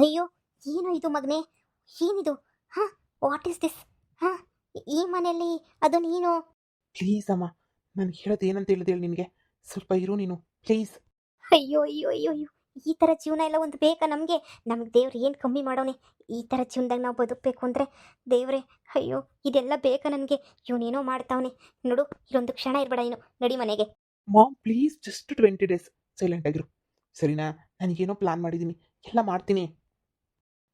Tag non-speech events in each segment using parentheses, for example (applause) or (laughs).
ಅಯ್ಯೋ ಏನು ಇದು ಮಗನೆ? ಏನಿದು? ಹಾ ವಾಟ್ ಈಸ್ ದಿಸ್ ಹಾ ಈ ಮನೆಯಲ್ಲಿ ಅದು ನೀನು? ಪ್ಲೀಸ್ ಅಮ್ಮ ನಾನು ಹೇಳೋದು ಏನಂತ ಹೇಳಿದೆ ಹೇಳಿ ನಿನಗೆ. ಸ್ವಲ್ಪ ಇರು ನೀನು ಪ್ಲೀಸ್ ಅಯ್ಯೋ ಅಯ್ಯೋ ಅಯ್ಯೋ ಅಯ್ಯೋ ಈ ಥರ ಜೀವನ ಎಲ್ಲ ಒಂದು ಬೇಕಾ ನಮಗೆ? ನಮಗೆ ದೇವ್ರು ಏನು ಕಮ್ಮಿ ಮಾಡೋನೆ? ಈ ಥರ ಜೀವನದಾಗ ನಾವು ಬದುಕಬೇಕು ಅಂದರೆ ದೇವ್ರೆ ಅಯ್ಯೋ ಇದೆಲ್ಲ ಬೇಕಾ ನನಗೆ? ಇವನೇನೋ ಮಾಡ್ತಾವನೆ. ನೋಡು ಇಲ್ಲೊಂದು ಕ್ಷಣ ಇರಬೇಡ ನೀನು ನಡಿ ಮನೆಗೆ. Mom please just twenty days silent ಆಗಿರು. ಸರಿನಾ? ನನಗೇನೋ ಪ್ಲಾನ್ ಮಾಡಿದ್ದೀನಿ ಎಲ್ಲ ಮಾಡ್ತೀನಿ.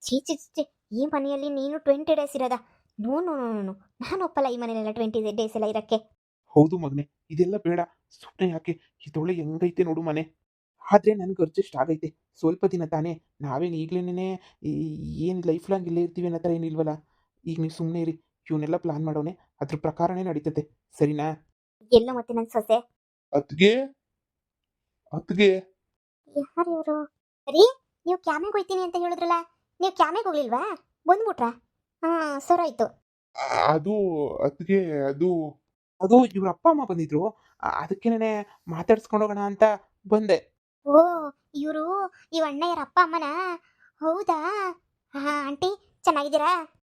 ಚೀ ಚಿ ಚಿ, ಚಿ ಈ ಮನೆಯಲ್ಲಿ ನೀನು ಟ್ವೆಂಟಿ ಡೇಸ್ ಇರೋದ? ನೋ ನೋ ನೋ ನಾನು ಒಪ್ಪಲ್ಲ ಈ ಮನೆಯಲ್ಲೆಲ್ಲ ಟ್ವೆಂಟಿ ಡೇಸ್ ಎಲ್ಲ ಇರಕ್ಕೆ. ಹೌದು ಮಗನೆ ಇದೆಲ್ಲ ಬೇಡ. ಸುಮ್ಮನೆ ಯಾಕೆ? ಇದೊಳ್ಳೆ ಹೆಂಗೈತೆ ನೋಡು ಮನೆ. ಆದರೆ ನನಗೆ ಅರ್ಜೆಸ್ಟ್ ಆಗೈತೆ. ಸ್ವಲ್ಪ ದಿನ ತಾನೇ. ನಾವೇನು ಈಗಲೇ ಏನು ಲೈಫ್ ಲಾಂಗ್ ಇಲ್ಲೇ ಇರ್ತೀವಿ ಅನ್ನೋ ಥರ ಏನಿಲ್ವಲ್ಲ ಈಗ ನೀವು ಸುಮ್ಮನೆ ಇರಿ. ಇವನ್ನೆಲ್ಲ ಪ್ಲಾನ್ ಮಾಡೋನೆ. ಅದ್ರ ಪ್ರಕಾರನೇ ನಡೀತದೆ ಸರಿನಾ? ಎಲ್ಲ ಮತ್ತೆ ನನ್ನ ಸೊಸೆ? ಅದ್ಗೆ ಅದ್ಗೆ ಯಾರು ಇವರು? ಸರಿ ನೀವು ಕ್ಯಾಮೆಗೆ ಹೋಯ್ತೀನಿ ಅಂತ ಹೇಳಿದ್ರಲ್ಲ? ನೀವು ಕ್ಯಾಮೆಗೆ ಹೋಗ್ಲಿಲ್ವಾ? ಬಂದ್ಬಿಟ್ರಾ? ಹಾಂ ಸರಾಯ್ತು ಅದು ಅದಕ್ಕೆ ಅದು ಅದು ಇವ್ರ ಅಪ್ಪ ಅಮ್ಮ ಬಂದಿದ್ರು. ಅದಕ್ಕೇನೆ ಮಾತಾಡ್ಸ್ಕೊಂಡು ಹೋಗೋಣ ಅಂತ ಬಂದೆ. ಓ ಇವರು ಈ ಅಣ್ಣಯ್ಯರ ಅಪ್ಪ ಅಮ್ಮನ? ಹೌದಾ? ಹಾ ಆಂಟಿ ಚೆನ್ನಾಗಿದ್ದೀರಾ?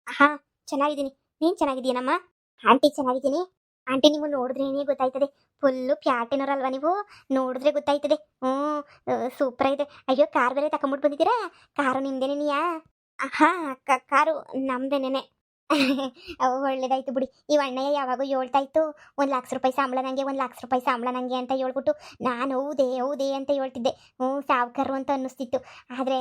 ಹಾ ಚೆನ್ನಾಗಿದ್ದೀನಿ. ನೀನ್ ಚೆನ್ನಾಗಿದ್ದೀನಮ್ಮ ಆಂಟಿ ಚೆನ್ನಾಗಿದ್ದೀನಿ. ಆಂಟಿ ನೀವು ನೋಡಿದ್ರೇನೇ ಗೊತ್ತಾಯ್ತದೆ? ಫುಲ್ಲು ಪ್ಯಾಟಿನವರಲ್ವಾ ನೀವು? ನೋಡಿದ್ರೆ ಗೊತ್ತಾಯ್ತದೆ. ಹ್ಞೂ ಸೂಪರ್ ಇದೆ. ಅಯ್ಯೋ, ಕಾರ್ ಬೇರೆ ತಗೊಂಬಿಟ್ಟು ಬಂದಿದ್ದೀರಾ? ಕಾರು ನಿಮ್ದೇನೇನಿಯಾ? ಹಾಂ ಕಾರು ನಮ್ದೇನೇನೆ. (laughs) ಒಳ್ಳೇದಾಯ್ತು ಬಿಡಿ. ಈ ಅಣ್ಣಯ್ಯ ಯಾವಾಗೂ ಹೇಳ್ತಾ ಇತ್ತು, ಒಂದು ಲಕ್ಷ ರೂಪಾಯಿ ಸಂಬಳ ನನಗೆ ಒಂದು ಲಕ್ಷ ರೂಪಾಯಿ ಸಂಬಳ ನನಗೆ ಅಂತ ಹೇಳ್ಬಿಟ್ಟು ನಾನು ಹೌದೇ ಹೌದೇ ಅಂತ ಹೇಳ್ತಿದ್ದೆ. ಹ್ಞೂ ಸಾವ್ಕಾರು ಅಂತ ಅನ್ನಿಸ್ತಿತ್ತು. ಆದರೆ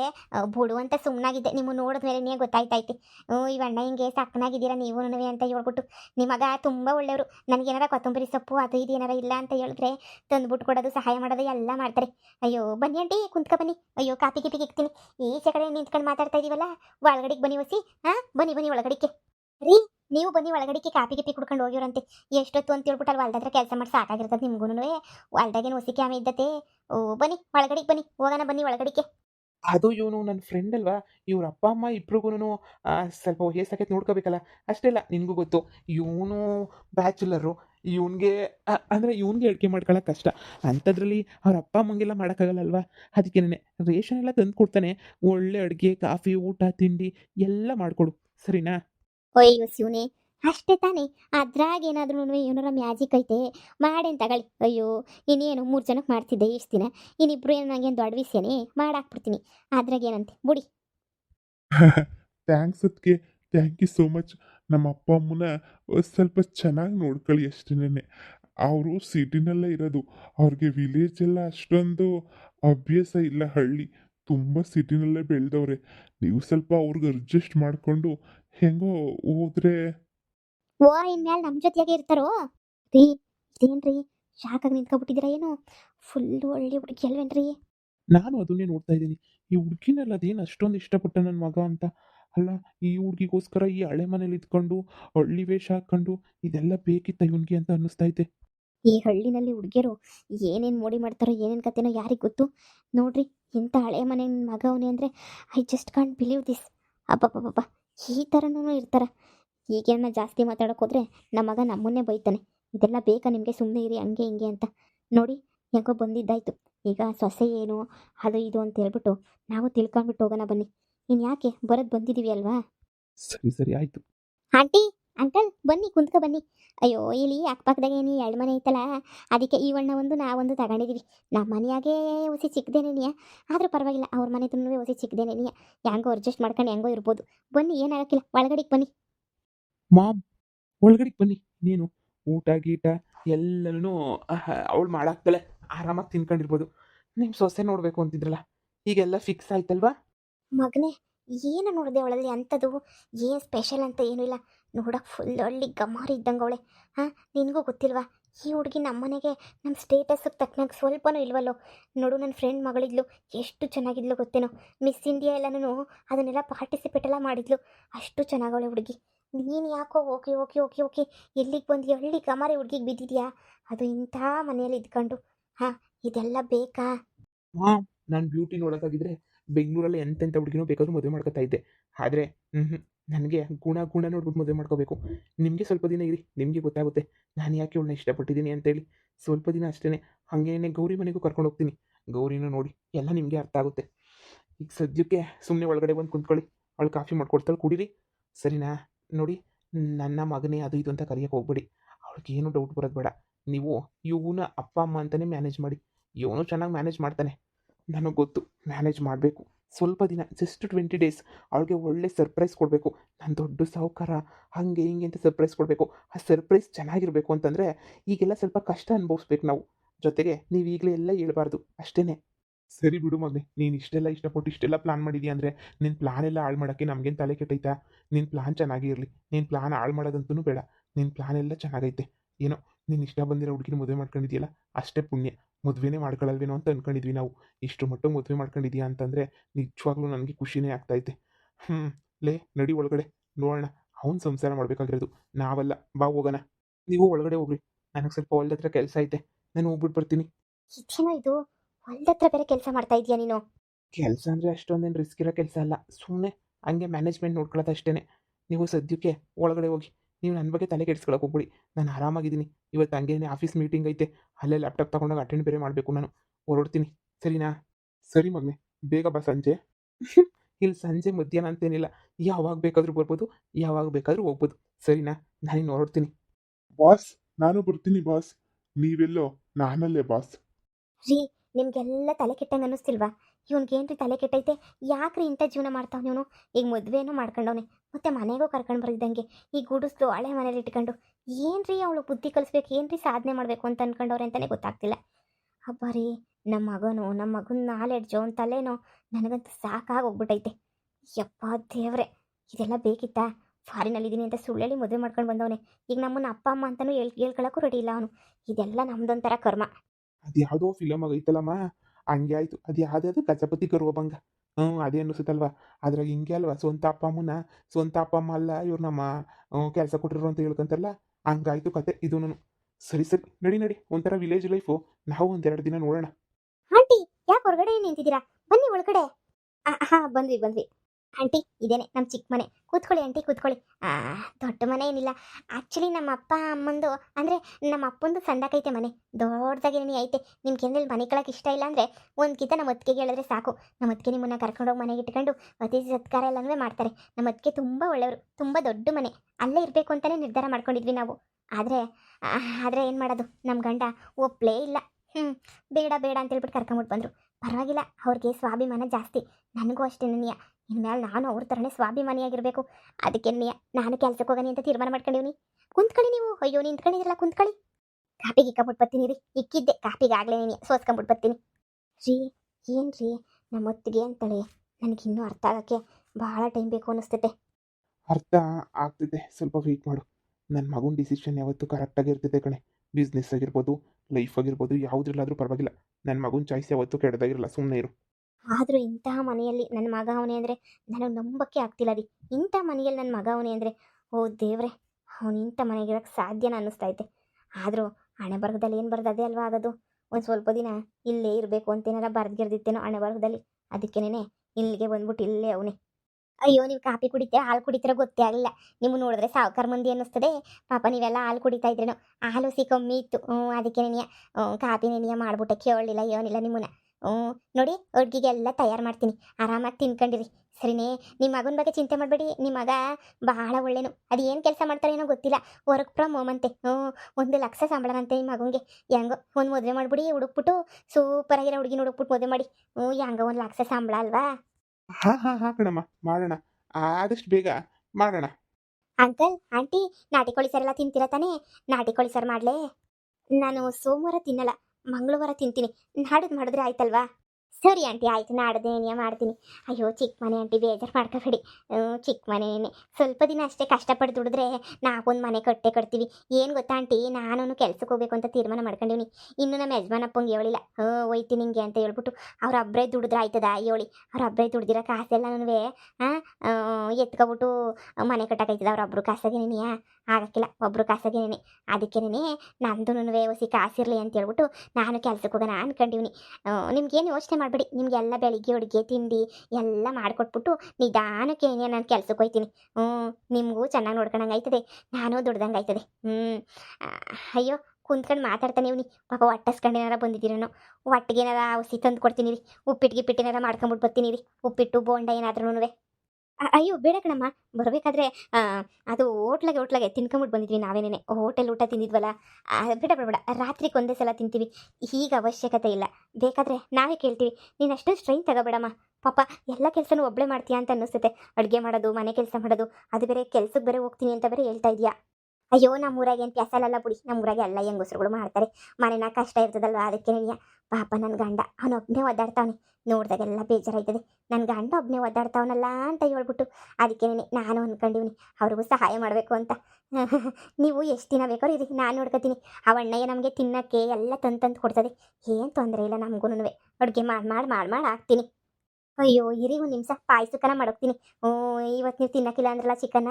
ಬುಡು ಅಂತ ಸುಮ್ಮನಾಗಿದ್ದೆ ನಿಮ್ಮ ನೋಡಿದ್ಮೇಲೆ ನೀವು ಗೊತ್ತಾಯ್ತೈತಿ ಹ್ಞೂ ಅಣ್ಣ ಹಿಂಗೆ ಸಕ್ಕನಾಗಿದ್ದೀರಾ ನೀವು ಅಂತ ಹೇಳ್ಬಿಟ್ಟು ನಿಮಗ ತುಂಬ ಒಳ್ಳೆಯವರು. ನನಗೇನಾರ ಕೊತ್ತಂಬರಿ ಸೊಪ್ಪು ಅದು ಇದು ಏನಾರ ಇಲ್ಲ ಅಂತ ಹೇಳಿದ್ರೆ ತಂದುಬಿಟ್ಟು ಕೊಡೋದು, ಸಹಾಯ ಮಾಡೋದು, ಎಲ್ಲ ಮಾಡ್ತಾರೆ. ಅಯ್ಯೋ, ಬನ್ನಿ ಅಂಟಿ ಕುಂತ್ಕ ಬನ್ನಿ. ಅಯ್ಯೋ ಕಾಪಿ ಕಿಪಿಗೆ ಇಕ್ತೀನಿ ಈಚೆ ಕಡೆ ನಿಂತ್ಕೊಂಡು ಮಾತಾಡ್ತಾ ಇದೀವಲ್ಲ, ಒಳಗಡೆಗೆ ಬನ್ನಿ ಹೊಸಿ ಹಾಂ, ಬನ್ನಿ ಬನ್ನಿ ಒಳಗಡಿಕೆ ರೀ, ನೀವು ಬನ್ನಿ ಒಳಗಡಿಕೆ ಕಾಪಿ ಗಿಪಿ ಕುಡ್ಕೊಂಡು ಹೋಗ್ಯವ್ರಂತೆ ಎಷ್ಟೊತ್ತು ಅಂತ ಹೇಳ್ಬಿಟ್ಟು ಅಲ್ಲಿ ಹೊಲ್ದ ಕೆಲಸ ಮಾಡಿ ಸಾಕಾಗಿರ್ತದೆ ನಿಮ್ಗೂ ಹೊಲ್ದಾಗೇನು ಹೊಸಿಕೆ ಕ್ಯಾಮೆ ಇದ್ದತೆ. ಓ, ಬನ್ನಿ, ಒಳಗಡೆಗೆ ಬನ್ನಿ, ಹೋಗೋಣ ಬನ್ನಿ ಒಳಗಡಿಕೆ ಅದು ಇವನು ನನ್ನ ಫ್ರೆಂಡ್ ಅಲ್ವಾ? ಇವ್ರ ಅಪ್ಪ ಅಮ್ಮ ಇಬ್ರಿಗೂ ಸ್ವಲ್ಪ ವಯಸ್ಸಾಗೈತೆ ನೋಡ್ಕೋಬೇಕಲ್ಲ? ಅಷ್ಟೆಲ್ಲ, ನಿನಗೂ ಗೊತ್ತು. ಇವನು ಬ್ಯಾಚುಲರು. ಇವನಿಗೆ ಅಂದರೆ ಇವನಿಗೆ ಅಡುಗೆ ಮಾಡ್ಕೊಳ್ಳೋಕೆ ಕಷ್ಟ. ಅಂಥದ್ರಲ್ಲಿ ಅವ್ರ ಅಪ್ಪ ಅಮ್ಮಂಗೆಲ್ಲ ಮಾಡೋಕ್ಕಾಗಲ್ಲಲ್ವಾ? ಅದಕ್ಕೇನೆ ರೇಷನ್ ಎಲ್ಲ ತಂದು ಕೊಡ್ತಾನೆ ಒಳ್ಳೆ ಅಡುಗೆ, ಕಾಫಿ, ಊಟ, ತಿಂಡಿ ಎಲ್ಲ ಮಾಡಿಕೊಡು. ಸರಿನಾ? ಅಯ್ಯೋ ಶಿವನೇ, ಅಷ್ಟೇ ತಾನೇ. ಅದ್ರಾಗ ಏನಾದ್ರೂ ಏನಾರ ಮ್ಯಾಜಿಕ್ ಐತೆ, ಮಾಡೇನು ತಗೊಳ್ಳಿ. ಅಯ್ಯೋ, ಇನ್ನೇನು ಮೂರು ಜನಕ್ಕೆ ಮಾಡ್ತಿದ್ದೆ ಇಷ್ಟು ದಿನ. ಇನ್ನಿಬ್ರು ಏನು ನನಗೇನು ದೊಡ್ಡ ವಿಷಯನೇ, ಮಾಡಾಕ್ಬಿಡ್ತೀನಿ. ಅದ್ರಾಗ ಏನಂತೆ? ಬುಡಿ. ಥ್ಯಾಂಕ್ಸ್ ಅದಕ್ಕೆ ಥ್ಯಾಂಕ್ ಯು ಸೋ ಮಚ್ ನಮ್ಮ ಅಪ್ಪ ಅಮ್ಮನ ಸ್ವಲ್ಪ ಚೆನ್ನಾಗಿ ನೋಡ್ಕೊಳ್ಳಿ ಅಷ್ಟೇನೆ ಅವರು ಸಿಟಿನಲ್ಲೇ ಇರೋದು. ಅವ್ರಿಗೆ ವಿಲೇಜ್ ಎಲ್ಲ ಅಷ್ಟೊಂದು ಅಭ್ಯಾಸ ಇಲ್ಲ ಹಳ್ಳಿ. ತುಂಬ ಸಿಟಿನಲ್ಲೇ ಬೆಳೆದವ್ರೆ. ನೀವು ಸ್ವಲ್ಪ ಅವ್ರಿಗೆ ಅಡ್ಜಸ್ಟ್ ಮಾಡ್ಕೊಂಡು ಹೆಂಗೋ ಹೋದ್ರೆ ಓ ಇನ್ಮೇಲೆ ನಮ್ಮ ಜೊತೆಗೆ ಇರ್ತಾರೋ? ರೀ ಇದೇನ್ರಿ? ಶಾಕಾಗಿ ನಿಂತ್ಕೊಬಿಟ್ಟಿದ್ದೀರಾ ಏನು? ಫುಲ್ ಒಳ್ಳೆ ಹುಡುಗಿ ಅಲ್ವೇನ್ರಿ? ನಾನು ಅದನ್ನೇ ನೋಡ್ತಾ ಇದ್ದೀನಿ. ಈ ಹುಡುಗಿನಲ್ಲ ಅದೇನು ಅಷ್ಟೊಂದು ಇಷ್ಟಪಟ್ಟ ನನ್ನ ಮಗ ಅಂತ? ಅಲ್ಲ ಈ ಹುಡುಗಿಗೋಸ್ಕರ ಈ ಹಳೆ ಮನೇಲಿ ಇದ್ಕೊಂಡು ಹಳ್ಳಿ ವೇಷ ಹಾಕೊಂಡು ಇದೆಲ್ಲ ಬೇಕಿತ್ತ ಇವನಿಗೆ ಅಂತ ಅನ್ನಿಸ್ತೈತೆ ಈ ಹಳ್ಳಿನಲ್ಲಿ ಹುಡುಗಿಯರು ಏನೇನು ಮೋಡಿ ಮಾಡ್ತಾರೋ ಏನೇನು ಕತೆನೋ ಯಾರಿಗೆ ಗೊತ್ತು? ನೋಡ್ರಿ ಇಂಥ ಹಳೆ ಮನೆ ಮಗ ಅವನೇ ಅಂದರೆ I just can't believe this ಅಬ್ಬಬ್ಬಬ್ಬ ಈ ಥರನೂ ಇರ್ತಾರ. ಈಗೇನ ಜಾಸ್ತಿ ಮಾತಾಡೋಕೆ ಹೋದ್ರೆ ನಮ್ಮ ಮಗ ನಮ್ಮನ್ನೇ ಬೈತಾನೆ. ಇದೆಲ್ಲ ಬೇಕಾ ನಿಮಗೆ ಸುಮ್ಮನೆ ಇರಿ ಹಂಗೆ ಹಿಂಗೆ ಅಂತ. ನೋಡಿ ಹೆಂಗೋ ಬಂದಿದ್ದಾಯ್ತು. ಈಗ ಸೊಸೆ ಏನು ಅದು ಇದು ಅಂತ ಹೇಳ್ಬಿಟ್ಟು ನಾವು ತಿಳ್ಕೊಂಡ್ಬಿಟ್ಟು ಹೋಗೋಣ ಬನ್ನಿ. ಇನ್ನು ಯಾಕೆ ಬರೋದು ಬಂದಿದ್ದೀವಿ ಅಲ್ವಾ? ಸರಿ ಸರಿ ಆಯಿತು. ಆಂಟಿ! ಅಂಕಲ್ ಬನ್ನಿ ಕುಂತ್ಕೊ ಬನ್ನಿ. ಅಯ್ಯೋ ಇಲ್ಲಿ ಅಕ್ಕಪಕ್ಕದಾಗ ಏನು ಎರಡು ಮನೆ ಐತಲ್ಲ ಅದಕ್ಕೆ ಈ ಒಣ್ಣ ಒಂದು ನಾವೊಂದು ತಗೊಂಡಿದ್ದೀವಿ ನಮ್ಮ ಮನೆಯಾಗೆ ಹುಸಿ ಚಿಕ್ಕದೇನೇನಿಯ ಆದರೂ ಪರವಾಗಿಲ್ಲ ಅವ್ರ ಮನೆ ತುಂಬ ಹುಸಿ ಚಿಕ್ಕದೇನೇನಿಯ ಹೆಂಗೋ ಅಡ್ಜಸ್ಟ್ ಮಾಡ್ಕೊಂಡು ಹೆಂಗೋ ಇರ್ಬೋದು. ಬನ್ನಿ ಏನಾಗಕ್ಕಿಲ್ಲ ಒಳಗಡೆಗೆ ಬನ್ನಿ. ಮಾಮ್ ಒಳಗಡೆಗೆ ಬನ್ನಿ. ನೀನು ಊಟ ಗೀಟ ಎಲ್ಲನೂ ಅವಳು ಮಾಡಾಕ್ತಲೇ ಆರಾಮಾಗಿ ತಿನ್ಕೊಂಡಿರ್ಬೋದು. ನಿಮ್ಮ ಸೊಸೆ ನೋಡಬೇಕು ಅಂತಿದ್ರಲ್ಲ ಈಗೆಲ್ಲ ಫಿಕ್ಸ್ ಆಯ್ತಲ್ವಾ? ಮಗನೇ ಏನು ನೋಡಿದೆ ಅವಳಲ್ಲಿ ಅಂಥದ್ದು ಏನು ಸ್ಪೆಷಲ್ ಅಂತ ಏನೂ ಇಲ್ಲ. ನೋಡೋಕೆ ಫುಲ್ ಹಳ್ಳಿ ಗಮಾರಿ ಇದ್ದಂಗೆ ಅವಳೆ. ಹಾಂ, ನಿನಗೂ ಗೊತ್ತಿಲ್ವಾ? ಈ ಹುಡುಗಿ ನಮ್ಮನೆಗೆ ನಮ್ಮ ಸ್ಟೇಟಸ್ಗೆ ತಕ್ಕನಾಗ ಸ್ವಲ್ಪನೂ ಇಲ್ವಲ್ಲೋ? ನೋಡು ನನ್ನ ಫ್ರೆಂಡ್ ಮಗಳಿದ್ಲು. ಎಷ್ಟು ಚೆನ್ನಾಗಿದ್ಲು ಗೊತ್ತೇನೋ? ಮಿಸ್ ಇಂಡಿಯಾ ಎಲ್ಲನೂ ಅದನ್ನೆಲ್ಲ ಪಾರ್ಟಿಸಿಪೇಟ್ ಎಲ್ಲ ಮಾಡಿದ್ಲು. ಅಷ್ಟು ಚೆನ್ನಾಗವಳೆ ಹುಡುಗಿ. ನೀನು ಯಾಕೋ ಓಕೆ ಓಕೆ ಓಕೆ ಓಕೆ ಎಲ್ಲಿಗೆ ಬಂದು ಹಳ್ಳಿ ಗಮಾರಿ ಹುಡುಗಿಗೆ ಬಿದ್ದಿದ್ಯಾ? ಅದು ಇಂಥ ಮನೆಯಲ್ಲಿ ಇದ್ಕೊಂಡು. ಹಾಂ, ಇದೆಲ್ಲ ಬೇಕಾ? ಹಾಂ, ನಾನು ಬ್ಯೂಟಿ ನೋಡೋಕ್ಕಾಗಿದ್ರೆ ಬೆಂಗಳೂರಲ್ಲಿ ಎಂತೆಂಥ ಹುಡುಗಿನೂ ಬೇಕಾದರೂ ಮದುವೆ ಮಾಡ್ಕೊತಾ ಇದ್ದೆ. ಆದರೆ ಹ್ಞೂ ನನಗೆ ಗುಣ ಗುಣ ನೋಡ್ಬಿಟ್ಟು ಮದುವೆ ಮಾಡ್ಕೋಬೇಕು. ನಿಮಗೆ ಸ್ವಲ್ಪ ದಿನ ಇರಿ, ನಿಮಗೆ ಗೊತ್ತಾಗುತ್ತೆ. ನಾನು ಯಾಕೆ ಅವಳನ್ನ ಇಷ್ಟಪಟ್ಟಿದ್ದೀನಿ ಅಂತೇಳಿ. ಸ್ವಲ್ಪ ದಿನ ಅಷ್ಟೇ ಹಾಗೇನೆ ಗೌರಿ ಮನೆಗೂ ಕರ್ಕೊಂಡು ಹೋಗ್ತೀನಿ. ಗೌರಿನೂ ನೋಡಿ, ಎಲ್ಲ ನಿಮಗೆ ಅರ್ಥ ಆಗುತ್ತೆ. ಈಗ ಸದ್ಯಕ್ಕೆ ಸುಮ್ಮನೆ ಒಳಗಡೆ ಬಂದು ಕುಂತ್ಕೊಳ್ಳಿ. ಅವಳು ಕಾಫಿ ಮಾಡ್ಕೊಡ್ತಾಳೆ, ಕುಡೀರಿ. ಸರಿನಾ? ನೋಡಿ, ನನ್ನ ಮಗನೇ ಅದು ಇದು ಅಂತ ಕರಿಯಕ್ಕೆ ಹೋಗ್ಬೇಡಿ. ಅವಳಿಗೆ ಏನು ಡೌಟ್ ಬರೋದು ಬೇಡ. ನೀವು ಇವನ ಅಪ್ಪ ಅಮ್ಮ ಅಂತಲೇ ಮ್ಯಾನೇಜ್ ಮಾಡಿ. ಇವನು ಚೆನ್ನಾಗಿ ಮ್ಯಾನೇಜ್ ಮಾಡ್ತಾನೆ. ನನಗೆ ಗೊತ್ತು ಮ್ಯಾನೇಜ್ ಮಾಡಬೇಕು. ಸ್ವಲ್ಪ ದಿನ ಜಸ್ಟ್ ಟ್ವೆಂಟಿ ಡೇಸ್ ಅವಳಿಗೆ ಒಳ್ಳೆ ಸರ್ಪ್ರೈಸ್ ಕೊಡಬೇಕು. ನಾನು ದೊಡ್ಡ ಸಾಹುಕಾರ, ಹಾಗೆ ಹಿಂಗೆ ಅಂತ ಸರ್ಪ್ರೈಸ್ ಕೊಡಬೇಕು. ಆ ಸರ್ಪ್ರೈಸ್ ಚೆನ್ನಾಗಿರಬೇಕು ಅಂತಂದರೆ ಈಗೆಲ್ಲ ಸ್ವಲ್ಪ ಕಷ್ಟ ಅನುಭವಿಸ್ಬೇಕು ನಾವು. ಜೊತೆಗೆ ನೀವು ಈಗಲೇ ಎಲ್ಲ ಹೇಳ್ಬಾರ್ದು ಅಷ್ಟೇ ಸರಿ ಬಿಡು ಮಗನೆ, ನೀನು ಇಷ್ಟೆಲ್ಲ ಇಷ್ಟಪಟ್ಟು ಇಷ್ಟೆಲ್ಲ ಪ್ಲಾನ್ ಮಾಡಿದ್ಯಾ ಅಂದರೆ ನಿನ್ನ ಪ್ಲಾನ್ ಎಲ್ಲ ಹಾಳು ಮಾಡೋಕ್ಕೆ ನಮಗೇನು ತಲೆ ಕೆಟ್ಟೈತಾ? ನಿನ್ನ ಪ್ಲಾನ್ ಚೆನ್ನಾಗಿರಲಿ ನಿನ್ನ ಪ್ಲಾನ್ ಹಾಳು ಮಾಡೋದಂತೂ ಬೇಡ. ನಿನ್ನ ಪ್ಲಾನ್ ಎಲ್ಲ ಚೆನ್ನಾಗೈತೆ. ಏನೋ, ನೀನು ಇಷ್ಟ ಬಂದಿರೋ ಹುಡುಗಿನ ಮದುವೆ ಮಾಡ್ಕೊಂಡಿದ್ಯಲ್ಲ, ಅಷ್ಟೇ ಪುಣ್ಯ. ಮದುವೆನೇ ಮಾಡ್ಕೊಳ್ಳಲ್ವೇನೋ ಅಂತ ಅನ್ಕೊಂಡಿದ್ವಿ ನಾವು. ಇಷ್ಟು ಮಟ್ಟ ಮದುವೆ ಮಾಡ್ಕೊಂಡಿದ್ಯಾ ಅಂತಂದರೆ ನಿಜವಾಗ್ಲೂ ನನಗೆ ಖುಷಿನೇ ಆಗ್ತೈತೆ ಹ್ಞೂ ಲೇ ನಡಿ ಒಳಗಡೆ ನೋಡೋಣ. ಅವ್ನು ಸಂಸಾರ ಮಾಡಬೇಕಾಗಿರೋದು. ನಾವಲ್ಲ ಬಾ ಹೋಗೋಣ. ನೀವು ಒಳಗಡೆ ಹೋಗ್ರಿ. ನನಗೆ ಸ್ವಲ್ಪ ಹೊಲ್ದ ಹತ್ರ ಕೆಲಸ ಐತೆ. ನಾನು ಹೋಗ್ಬಿಟ್ಟು ಬರ್ತೀನಿ. ಶಿಕ್ಷಣ ಇದು. ಹೊಲ್ದತ್ರ ಬೇರೆ ಕೆಲಸ ಮಾಡ್ತಾ ಇದೀಯ ನೀನು? ಕೆಲಸ ಅಂದರೆ ಅಷ್ಟೊಂದೇನು ರಿಸ್ಕ್ ಇರೋ ಕೆಲಸ ಅಲ್ಲ. ಸುಮ್ಮನೆ ಹಂಗೆ ಮ್ಯಾನೇಜ್ಮೆಂಟ್ ನೋಡ್ಕೊಳ್ಳೋದು ಅಷ್ಟೇ ನೀವು ಸದ್ಯಕ್ಕೆ ಒಳಗಡೆ ಹೋಗಿ ನೀವು ನನ್ನ ಬಗ್ಗೆ ತಲೆ ಕೆಡಿಸ್ಕೊಳಕ್ಕೆ ಹೋಗ್ಬಿಡಿ. ನಾನು ಆರಾಮಾಗಿದ್ದೀನಿ. ಇವತ್ತು ಹಂಗೇನೆ ಆಫೀಸ್ ಮೀಟಿಂಗ್ ಐತೆ. ಅಲ್ಲೇ ಲ್ಯಾಪ್ಟಾಪ್ ತೊಗೊಂಡಾಗ ಅಟೆಂಡ್ ಬೇರೆ ಮಾಡಬೇಕು ನಾನು. ಹೊರಡ್ತೀನಿ. ಸರಿನಾ? ಸರಿ ಮಗನೆ. ಬೇಗ ಬಾ ಸಂಜೆ. (laughs) ಇಲ್ಲಿ ಸಂಜೆ ಮಧ್ಯಾಹ್ನ ಅಂತೇನಿಲ್ಲ. ಯಾವಾಗ ಬೇಕಾದರೂ ಬರ್ಬೋದು. ಯಾವಾಗ ಬೇಕಾದರೂ ಹೋಗ್ಬೋದು. ಸರಿನಾ? ನಾನಿನ್ನು ಹೊರಡ್ತೀನಿ. ಬಾಸ್ ನಾನು ಬರ್ತೀನಿ ಬಾಸ್ ನೀವೆಲ್ಲೋ? ನಾನಲ್ಲೇ ಬಾಸ್ ರೀ ನಿಮ್ಗೆಲ್ಲ ತಲೆ ಕೆಟ್ಟಂಗೆ ಅನ್ನಿಸ್ತಿಲ್ವಾ? ಇವ್ನಿಗೇನ್ರಿ ತಲೆ ಕೆಟ್ಟೈತೆ? ಯಾಕ್ರಿ ಇಂಥ ಜೀವನ ಮಾಡ್ತಾವ್ ಇವನು ಈಗ ಮದುವೆನೂ ಮಾಡ್ಕೊಂಡವನೆ, ಮತ್ತೆ ಮನೆಗೂ ಕರ್ಕೊಂಡು ಬರ್ದಿದ್ದಂಗೆ, ಈ ಗುಡಿಸ್ಲು ಹಳೆ ಮನೇಲಿ ಇಟ್ಕೊಂಡು. ಏನ್ರಿ ಅವಳು ಬುದ್ಧಿ ಕಲಿಸ್ಬೇಕು, ಏನ್ರಿ ಸಾಧನೆ ಮಾಡಬೇಕು ಅಂತ ಅನ್ಕೊಂಡವ್ರೆ ಅಂತಲೇ ಗೊತ್ತಾಗ್ತಿಲ್ಲ. ಹಬ್ಬ ರೀ ನಮ್ಮ ಮಗನು ನಮ್ಮ ಮಗನ ನಾಲೆಡ್ಜು ಅವ್ನ ತಲೆನೋ ನನಗಂತೂ ಸಾಕಾಗಿ ಹೋಗ್ಬಿಟ್ಟೈತೆ ಯಪ್ಪ ದೇವ್ರೆ, ಇದೆಲ್ಲ ಬೇಕಿತ್ತಾ? ಫಾರಿನಲ್ಲಿದ್ದೀನಿ ಅಂತ ಸುಳ್ಳೇಳಿ ಮದುವೆ ಮಾಡ್ಕೊಂಡು ಬಂದವನೆ. ಈಗ ನಮ್ಮನ್ನ ಅಪ್ಪ, ಅಮ್ಮ ಅಂತಲೂ ಹೇಳ್, ಹೇಳ್ಕೊಳಕ್ಕೂ ರೆಡಿ ಇಲ್ಲ ಅವನು. ಇದೆಲ್ಲ ನಮ್ದೊಂಥರ ಕರ್ಮ. ಅದು ಫಿಲಮ್ ಹಂಗೆ ಆಯಿತು. ಅದು ಯಾವುದಾದ್ರು ಗಜಪತಿ ಕರುವಭಂಗ ಹ್ಞೂ, ಅದೇ ಅನ್ನಿಸುತ್ತಲ್ವಾ ಅದ್ರಾಗ ಹಿಂಗೆ ಅಲ್ವಾ? ಸ್ವಂತ ಅಪ್ಪ ಅಮ್ಮನ, ಸ್ವಂತ ಅಪ್ಪ ಅಮ್ಮ ಅಲ್ಲ, ಇವ್ರು ನಮ್ಮ ಕೆಲಸ ಕೊಟ್ಟಿರೋ ಅಂತ ಹೇಳ್ಕೊಂತಾರಲ್ಲ ಹಂಗಾಯ್ತು ಕತೆ ಇದೂನು ಸರಿ ಸರಿ. ನಡಿ ನಡಿ. ಒಂಥರ ವಿಲೇಜ್ ಲೈಫು ನಾವು ಒಂದೆರಡು ದಿನ ನೋಡೋಣ. ಆಂಟಿ, ಯಾಕೆ ಹೊರಗಡೆ ನಿಂತಿದ್ದೀರಾ? ಬನ್ನಿ ಒಳಗಡೆ. ಬಂದ್ವಿ ಬಂದ್ವಿ. ಆಂಟಿ, ಇದೇನೆ ನಮ್ಮ ಚಿಕ್ಕ ಮನೆ. ಕೂತ್ಕೊಳ್ಳಿ ಆಂಟಿ, ಕೂತ್ಕೊಳ್ಳಿ. ದೊಡ್ಡ ಮನೆ ಏನಿಲ್ಲ. ಆ್ಯಕ್ಚುಲಿ ನಮ್ಮ ಅಪ್ಪ ಅಮ್ಮಂದು, ಅಂದರೆ ನಮ್ಮ ಅಪ್ಪಂದು ಸಣ್ಣಕೈತೆ ಮನೆ. ದೊಡ್ಡದಾಗೇನೇ ಐತೆ. ನಿಮ್ಗೆ ಏನಲ್ಲಿ ಮನೆ ಕಳಕ್ಕೆ ಇಷ್ಟ ಇಲ್ಲ ಅಂದರೆ ಒಂದು ನಮ್ಮ ಅತ್ತಿಗೆಗೆ ಹೇಳಿದ್ರೆ ಸಾಕು. ನಮ್ಮ ಅತ್ತಿಗೆ ನಿಮ್ಮನ್ನ ಕರ್ಕೊಂಡೋಗಿ ಮನೆಗೆ ಇಟ್ಕೊಂಡು ಅತಿಥಿ ಸತ್ಕಾರ ಎಲ್ಲನೂ ಮಾಡ್ತಾರೆ. ನಮ್ಮ ಅತ್ತಿಗೆ ತುಂಬ ಒಳ್ಳೆಯವರು, ತುಂಬ ದೊಡ್ಡ ಮನೆ. ಅಲ್ಲೇ ಇರಬೇಕು ಅಂತಲೇ ನಿರ್ಧಾರ ಮಾಡ್ಕೊಂಡಿದ್ವಿ ನಾವು. ಆದರೆ ಆದರೆ ಏನು ಮಾಡೋದು? ನಮ್ಮ ಗಂಡ ಒಪ್ಪಲೇ ಇಲ್ಲ. ಹ್ಞೂ ಬೇಡ ಬೇಡ ಅಂತ ಹೇಳ್ಬಿಟ್ಟು ಕರ್ಕೊಂಬಿಟ್ಟು ಬಂದರು. ಪರವಾಗಿಲ್ಲ, ಅವ್ರಿಗೆ ಸ್ವಾಭಿಮಾನ ಜಾಸ್ತಿ. ನನಗೂ ಅಷ್ಟೇ ನಿಯ ಇನ್ಮೇಲೆ ನಾನು ಅವ್ರ ಥರನೇ ಸ್ವಾಭಿಮಾನಿಯಾಗಿರಬೇಕು. ಅದಕ್ಕೆ ನಾನು ಕೆಲ್ಸಕ್ಕೆ ಹೋಗನಿ ಅಂತ ತೀರ್ಮಾನ ಮಾಡ್ಕೊಂಡಿವ್ನಿ. ಕುಂತ್ಕೊಳ್ಳಿ ನೀವು. ಅಯ್ಯೋ, ನಿಂತ್ಕೊಂಡಿದ್ರಲ್ಲ, ಕುಂತ್ಕೊಳ್ಳಿ. ಕಾಪಿಗೆ ಇಕ್ಕಬಿಟ್ಟು ಬರ್ತೀನಿ ರೀ. ಇಕ್ಕಿದ್ದೆ. ಕಾಪಿಗೆ ಆಗಲೇ ನೀನು ಸೋಸ್ಕೊಂಬಿಟ್ಟು ಬರ್ತೀನಿ ರೀ, ಏನು ರೀ? ನಮ್ಮ ಒತ್ತಿಗೆ ಅಂತೇಳಿ ನನಗಿನ್ನೂ ಅರ್ಥ ಆಗೋಕ್ಕೆ ಭಾಳ ಟೈಮ್ ಬೇಕು ಅನ್ನಿಸ್ತೈತೆ ಅರ್ಥ ಆಗ್ತಿದೆ. ಸ್ವಲ್ಪ ವೆಯ್ಟ್ ಮಾಡು. ನನ್ನ ಮಗನ ಡಿಸಿಷನ್ ಯಾವತ್ತೂ ಕರೆಕ್ಟಾಗಿರ್ತೈತೆ ಕಣೆ. ಬಿಸ್ನೆಸ್ ಆಗಿರ್ಬೋದು ಲೈಫ್ ಆಗಿರ್ಬೋದು, ಯಾವುದ್ರಲ್ಲಾದರೂ ಪರವಾಗಿಲ್ಲ. ನನ್ನ ಮಗನ ಚಾಯ್ಸ್ ಯಾವತ್ತೂ ಕೆಡದಾಗಿರಲ್ಲ. ಸುಮ್ಮನೆ ಇರು. ಆದರೂ ಇಂತಹ ಮನೆಯಲ್ಲಿ ನನ್ನ ಮಗ ಅವನೇ ಅಂದರೆ ನನಗೆ ನಂಬಕ್ಕೆ ಆಗ್ತಿಲ್ಲ ರೀ. ಇಂಥ ಮನೆಯಲ್ಲಿ ನನ್ನ ಮಗ ಅವನೇ ಅಂದರೆ, ಓ ದೇವ್ರೆ, ಅವನು ಇಂಥ ಮನೆಗಿರೋಕ್ಕೆ ಸಾಧ್ಯನ ಅನ್ನಿಸ್ತೈತೆ. ಆದರೂ ಹಣೆ ಬರಹದಲ್ಲಿ ಏನು ಬರ್ದು ಅದೇ ಅಲ್ವಾ ಆಗೋದು? ಒಂದು ಸ್ವಲ್ಪ ದಿನ ಇಲ್ಲೇ ಇರಬೇಕು ಅಂತೇನಾರ ಬರೆದಿರ್ದಿತ್ತೇನೋ ಹಣೆ ಬರಹದಲ್ಲಿ ಅದಕ್ಕೇನೆ ಇಲ್ಲಿಗೆ ಬಂದ್ಬಿಟ್ಟು ಇಲ್ಲೇ ಅವನೇ. ಅಯ್ಯೋ, ನೀವು ಕಾಫಿ ಕುಡಿತೀರ, ಹಾಲು ಕುಡಿತೀರ ಗೊತ್ತೇ ಆಗಲಿಲ್ಲ. ನಿಮ್ಮ ನೋಡಿದ್ರೆ ಸಾವುಕಾರ ಮಂದಿ ಅನ್ನಿಸ್ತದೆ. ಪಾಪ ನೀವೆಲ್ಲ ಹಾಲು ಕುಡಿತಾ ಇದ್ರೇನೋ, ಹಾಲು ಸಿ ಕಮ್ಮಿ ಇತ್ತು ಅದಕ್ಕೆ ನೆನೆಯ ಕಾಫಿ ನೆನೆಯ ಮಾಡ್ಬಿಟ್ಟೆ, ಕೇಳಲಿಲ್ಲ ಏನಿಲ್ಲ ನಿಮ್ಮನ್ನ. ಹ್ಞೂ ನೋಡಿ ಅಡ್ಗೆಗೆಲ್ಲ ತಯಾರು ಮಾಡ್ತೀನಿ. ಆರಾಮಾಗಿ ತಿನ್ಕೊಂಡಿರಿ. ಸರಿನೇ ನಿಮ್ಮ ಮಗನ ಬಗ್ಗೆ ಚಿಂತೆ ಮಾಡಬೇಡಿ. ನಿಮ್ಮ ಮಗ ಬಹಳ ಒಳ್ಳೇನು. ಅದು ಏನು ಕೆಲಸ ಮಾಡ್ತಾರೇನೋ ಗೊತ್ತಿಲ್ಲ. ವರ್ಕ್ ಫ್ರಮ್ ಹೋಮ್ ಅಂತೆ. ಹ್ಞೂ ಒಂದು ಲಕ್ಷ ಸಂಬಳನಂತೆ ನಿಮ್ಮ ಮಗನಿಗೆ ಹೆಂಗೋ ಒಂದು ಮದುವೆ ಮಾಡಿಬಿಡಿ ಹುಡುಕ್ಬಿಟ್ಟು ಸೂಪರಾಗಿರೋ ಹುಡುಗಿನ ಹುಡುಕ್ಬಿಟ್ಟು ಮದುವೆ ಮಾಡಿ. ಹ್ಞೂ ಹೆಂಗೋ ಒಂದು ಲಕ್ಷ ಸಂಬಳ ಅಲ್ವಾ? ಹಾಂ ಹಾಂ ಹಾಂ ಕಣಮ್ಮ ಮಾಡೋಣ. ಆದಷ್ಟು ಬೇಗ ಮಾಡೋಣ. ಅಂಕಲ್ ಆಂಟಿ ನಾಟಿ ಕೋಳಿ ಸಾರೆಲ್ಲ ತಿಂತೀರಾ ತಾನೇ? ನಾಟಿ ಕೋಳಿ ಸಾರು ಮಾಡಲೇ? ನಾನು ಸೋಮವಾರ ತಿನ್ನಲ್ಲ. ಮಂಗಳವಾರ ತಿಂತೀನಿ. ನಾಡಿದ್ದು ಮಾಡಿದ್ರೆ ಆಯ್ತಲ್ವಾ? ಸರಿ ಆಂಟಿ, ಆಯ್ತು. ನಾಡ್ದು ಏನಿಯ ಮಾಡ್ತೀನಿ. ಅಯ್ಯೋ, ಚಿಕ್ಕ ಮನೆ ಆಂಟಿ, ಬೇಜಾರು ಮಾಡ್ಕೋಬೇಡಿ. ಚಿಕ್ಕ ಮನೆಯೇ ಸ್ವಲ್ಪ ದಿನ ಅಷ್ಟೇ ಕಷ್ಟಪಟ್ಟು ದುಡಿದ್ರೆ ನಾವೊಂದು ಮನೆ ಕಟ್ಟೆ ಕಟ್ತೀವಿ. ಏನು ಗೊತ್ತಾ ಆಂಟಿ? ನಾನು ಕೆಲ್ಸಕ್ಕೆ ಹೋಗ್ಬೇಕು ಅಂತ ತೀರ್ಮಾನ ಮಾಡ್ಕೊಂಡಿವ್ನಿ. ಇನ್ನು ನಮ್ಮ ಯಜಮಾನಪ್ಪಂಗೆ ಹೇಳಿಲ್ಲ ಹ್ಞೂ ಹೋಯ್ತೀನಿ ಹಿಂಗೆ ಅಂತ ಹೇಳ್ಬಿಟ್ಟು ಅವ್ರ ಅಬ್ಬರೇ ದುಡಿದ್ರೆ ಆಯ್ತದ ಹೇಳಿ. ಅವ್ರ ಅಬ್ಬರೇ ದುಡ್ದಿರೋ ಕಾಸೆಲ್ಲನೂ ಹಾಂ ಎತ್ಕೊಬಿಟ್ಟು ಮನೆ ಕಟ್ಟಕೈತದ ಅವ್ರೊಬ್ಬರು ಕಾಸಾಗೇನೇನಿಯಾ ಆಗಕ್ಕಿಲ್ಲ, ಒಬ್ರು ಕಾಸಾಗೇನೆ ಅದಕ್ಕೇನೆ ನಂದು ಹೊಸಿ ಕಾಸಿರಲಿ ಅಂತ ಹೇಳ್ಬಿಟ್ಟು ನಾನು ಕೆಲ್ಸಕ್ಕೆ ಹೋಗೋಣ ಅನ್ಕೊಂಡಿವ್ನಿ. ನಿಮ್ಗೇನು ಯೋಚನೆ ಮಾಡಬೇಡಿ, ನಿಮಗೆಲ್ಲ ಬೆಳಿಗ್ಗೆ ಅಡುಗೆ ತಿಂಡಿ ಎಲ್ಲ ಮಾಡಿಕೊಟ್ಬಿಟ್ಟು ನಿಧಾನಕ್ಕೆ ನಾನು ಕೆಲ್ಸಕ್ಕೆ ಹೋಯ್ತೀನಿ. ಹ್ಞೂ ನಿಮಗೂ ಚೆನ್ನಾಗಿ ನೋಡ್ಕೊಂಡಂಗೆ ಆಯ್ತದೆ, ನಾನು ದುಡ್ದಂಗೆ ಆಯ್ತದೆ. ಹ್ಞೂ ಅಯ್ಯೋ, ಕುಂತ್ಕೊಂಡು ಮಾತಾಡ್ತಾನೆ ಇವ್ನಿ. ಪಾಪ ಒಟ್ಟಸ್ಕೊಂಡು ಏನಾರ ಬಂದಿದ್ದೀರೇನೋ ಒಟ್ಟಿಗೆ ಏನಾರ ಔಷಧಿ ತಂದು ಕೊಡ್ತೀನಿ ರೀ ಉಪ್ಪಿಟ್ಟು ಗಿಪ್ಪಿಟ್ಟು ಏನಾರ ಮಾಡ್ಕೊಂಬಿಟ್ಟು ಬರ್ತೀನಿ ರೀ ಉಪ್ಪಿಟ್ಟು, ಬೋಂಡ ಏನಾದ್ರೂ ಅಯ್ಯೋ, ಬೇಡ ಕಣಮ್ಮ. ಬರಬೇಕಾದ್ರೆ ಅದು ಹೋಟ್ಲಾಗೆ ಹೋಟ್ಲಾಗೆ ತಿನ್ಕೊಂಬಿಟ್ಟು ಬಂದಿದ್ವಿ ನಾವೇನೇ ಹೋಟೆಲ್ ಊಟ ತಿಂದಿದ್ವಲ್ಲ. ಬೇಡ ಬೇಡ ರಾತ್ರಿಗೆ ಒಂದೇ ಸಲ ತಿಂತೀವಿ. ಈಗ ಅವಶ್ಯಕತೆ ಇಲ್ಲ. ಬೇಕಾದ್ರೆ ನಾವೇ ಕೇಳ್ತೀವಿ. ನೀನು ಅಷ್ಟು ಸ್ಟ್ರೈನ್ ತಗೋಬೇಡಮ್ಮ. ಪಾಪ, ಎಲ್ಲ ಕೆಲಸನೂ ಒಬ್ಬಳೇ ಮಾಡ್ತೀಯಾ ಅಂತ ಅನ್ನಿಸುತ್ತೆ. ಅಡುಗೆ ಮಾಡೋದು, ಮನೆ ಕೆಲಸ ಮಾಡೋದು, ಅದು ಬೇರೆ ಕೆಲ್ಸಕ್ಕೆ ಬೇರೆ ಹೋಗ್ತೀನಿ ಅಂತ ಬೇರೆ ಹೇಳ್ತಾ ಇದೆಯಾ ಅಯ್ಯೋ ನಮ್ಮ ಊರಾಗೆ ಏನು ಪ್ಯಾಸಲಲ್ಲ ಬಿಡಿ. ನಮ್ಮ ಊರಾಗೆ ಎಲ್ಲ ಹೆಂಗಸರುಗಳು ಮಾಡ್ತಾರೆ. ಮನೆನ ಕಷ್ಟ ಇರ್ತದಲ್ವ? ಅದಕ್ಕೆ ನಿನ್ನ ಪಾಪ ನನ್ನ ಗಂಡ ಅವನೊಬ್ಬನೇ ಒದ್ದಾಡ್ತಾವನೆ. ನೋಡ್ದಾಗೆಲ್ಲ ಬೇಜಾರಾಯ್ತದೆ. ನನ್ನ ಗಂಡ ಒಬ್ಬನೇ ಒದ್ದಾಡ್ತಾವನಲ್ಲ ಅಂತ ಹೇಳ್ಬಿಟ್ಟು ಅದಕ್ಕೆ ನಾನು ಅಂದ್ಕೊಂಡಿವ್ನಿ ಅವ್ರಿಗೂ ಸಹಾಯ ಮಾಡಬೇಕು ಅಂತ. (laughs) ನೀವು ಎಷ್ಟು ದಿನ ಬೇಕಾದ್ರೂ ಇರಿ, ನಾನು ನೋಡ್ಕೊತೀನಿ. ಆ ಅಣ್ಣಯ್ಯ ನಮಗೆ ತಿನ್ನಕ್ಕೆ ಎಲ್ಲ ತಂದು ತಂದು ಕೊಡ್ತದೆ. ಏನು ತೊಂದರೆ ಇಲ್ಲ ನಮಗೂ ಅಡುಗೆ ಮಾಡಿ ಮಾಡಿ ಮಾಡಿ ಮಾಡಿ ಹಾಕ್ತೀನಿ ಅಯ್ಯೋ, ಇರಿ ಒಂದು ನಿಮಿಷ ಪಾಯಸಕ್ಕನ ಮಾಡೋಗ್ತೀನಿ. ಇವತ್ತು ನೀವು ತಿನ್ನಕ್ಕಿಲ್ಲ ಅಂದ್ರಲ್ಲ ಚಿಕನ್ನ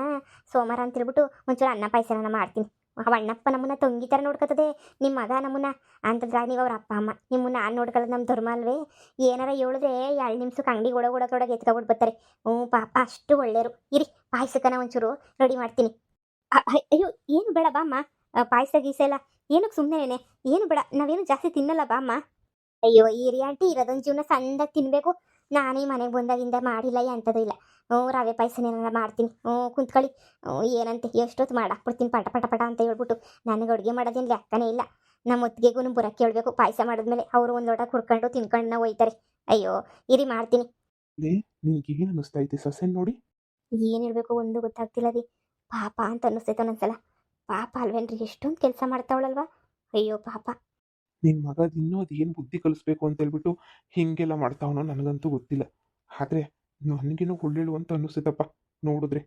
ಸೋಮವಾರ ಅಂತ ಹೇಳ್ಬಿಟ್ಟು ಒಂಚೂರು ಅನ್ನ ಪಾಯಸನ ಮಾಡ್ತೀನಿ. ಆ ಅಣ್ಣಪ್ಪ ನಮ್ಮನ್ನ ತೊಂಗಿ ಥರ ನೋಡ್ಕೊತದೆ ನಿಮ್ಮ ಮಗ ನಮ್ಮನ್ನ. ಅಂತಂದ್ರೆ ನೀವು ಅವ್ರ ಅಪ್ಪ, ಅಮ್ಮ, ನಿಮ್ಮನ್ನ ನಾನು ನೋಡ್ಕೊಳ್ಳೋದು ನಮ್ಮ ಧರ್ಮ ಅಲ್ವೇ? ಏನಾರ ಹೇಳಿದ್ರೆ ಎರಡು ನಿಮಿಷಕ್ಕೆ ಅಂಗಡಿ ಒಳಗೆ ಒಳಗೊಳಗೆ ಎತ್ಕೊಬಿಟ್ಟು ಬರ್ತಾರೆ. ಹ್ಞೂ, ಪಾಪ ಅಷ್ಟು ಒಳ್ಳೆಯರು ಇರಿ, ಪಾಯಸಕ್ಕನ ಒಂಚೂರು ರೆಡಿ ಮಾಡ್ತೀನಿ. ಅಯ್ಯೋ, ಏನು ಬೇಡ ಬಾ ಅಮ್ಮ ಪಾಯಸ ಗೀಸ ಎಲ್ಲ ಏನಕ್ಕೆ ಸುಮ್ಮನೆ ಏನು ಬೇಡ, ನಾವೇನು ಜಾಸ್ತಿ ತಿನ್ನಲ್ಲ ಬಾ ಅಮ್ಮ ಅಯ್ಯೋ ಈರಿ ಆಂಟಿ, ಇರೋದೊಂದು ಜೀವನ ಸಣ್ಣದಾಗಿ ತಿನ್ನಬೇಕು ನಾನೇ ಮನೆಗೆ ಬಂದಾಗಿಂದ ಮಾಡಿಲ್ಲ ಎಂಥದ್ದು ಇಲ್ಲ. ಹ್ಞೂ ರವೆ ಪಾಯಸನೇನಾರ ಮಾಡ್ತೀನಿ. ಹ್ಞೂ ಕುಂತ್ಕೊಳ್ಳಿ. ಓ ಏನಂತೆ? ಎಷ್ಟೊತ್ತು ಮಾಡಾಕ್ಬಿಡ್ತೀನಿ ಪಟ ಪಟ ಪಟ ಅಂತ ಹೇಳ್ಬಿಟ್ಟು ನನಗೆ ಅಡುಗೆ ಮಾಡೋದೇನು ಲೆಕ್ಕನೇ ಇಲ್ಲ. ನಮ್ಮ ಒತ್ತಿಗೆಗೂ ಬುರಕ್ಕೆ ಕೇಳಬೇಕು ಪಾಯಸ ಮಾಡಿದ್ಮೇಲೆ ಅವರು ಒಂದು ಲೋಟ ಕುಡ್ಕೊಂಡು ತಿನ್ಕೊಂಡು ನಾವು ಒಯ್ತಾರೆ. ಅಯ್ಯೋ ಇರಿ ಮಾಡ್ತೀನಿ. ನಿನ್ಗೆ ಏನು ಅನ್ನಿಸ್ತಾ ಐತೆ? ಸೊಸೆನ್ ನೋಡಿ. ಏನು ಹೇಳಬೇಕು? ಒಂದು ಗೊತ್ತಾಗ್ತಿಲ್ಲ ರೀ. ಪಾಪ ಅಂತ ಅನ್ನಿಸ್ತೈತೆ ಒಂದೊಂದ್ಸಲ. ಪಾಪ ಅಲ್ವೇನ್ರಿ? ಎಷ್ಟೊಂದು ಕೆಲಸ ಮಾಡ್ತಾವಳಲ್ವಾ? ಅಯ್ಯೋ ಪಾಪ. ನಿನ್ನ ಮಗ ಇನ್ನೂ ಏನು ಬುದ್ಧಿ ಕಲಿಸ್ಬೇಕು ಅಂತ ಹೇಳ್ಬಿಟ್ಟು ಹೀಗೆಲ್ಲ ಮಾಡ್ತಾವನೋ ನನಗಂತೂ ಗೊತ್ತಿಲ್ಲ. ಆದರೆ ನನಗೇನೋ ಒಳ್ಳೇಳು ಅಂತ ಅನ್ನಿಸ್ತೈತಪ್ಪ ನೋಡಿದ್ರೆ.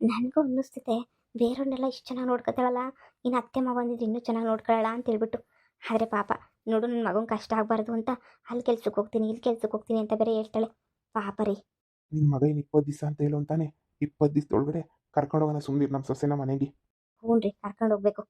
ನನಗೂ ಅನ್ನಿಸ್ತೈತೆ ಬೇರೆಯವ್ರನ್ನೆಲ್ಲ ಇಷ್ಟು ಚೆನ್ನಾಗಿ ನೋಡ್ಕೊತಾಳಲ್ಲ? ಇನ್ನು ಅತ್ತೆ ಮಗ ಬಂದಿದ್ರೆ ಇನ್ನೂ ಚೆನ್ನಾಗಿ ನೋಡ್ಕೊಳ್ಳಲ್ಲ ಅಂತ ಹೇಳ್ಬಿಟ್ಟು. ಆದರೆ ಪಾಪ ನೋಡು ನನ್ನ ಮಗನ ಕಷ್ಟ ಆಗಬಾರ್ದು ಅಂತ ಅಲ್ಲಿ ಕೆಲ್ಸಕ್ಕೆ ಹೋಗ್ತೀನಿ ಇಲ್ಲಿ ಕೆಲ್ಸಕ್ಕೆ ಹೋಗ್ತೀನಿ ಅಂತ ಬೇರೆ ಹೇಳ್ತಾಳೆ. ಪಾಪ ರೀ. ನಿನ್ನ ಮಗ ಏನು ಇಪ್ಪತ್ತು ದಿವಸ ಅಂತ ಹೇಳು ಅಂತಾನೆ ಇಪ್ಪತ್ತು ದಿವಸದೊಳಗಡೆ ಕರ್ಕೊಂಡೋಗೋಣ ಸುಮ್ಮನೆ ನಮ್ಮ ಸೊಸೆನ ಮನೆಗೆ. ಹ್ಞೂ ರೀ ಕರ್ಕೊಂಡು ಹೋಗ್ಬೇಕು.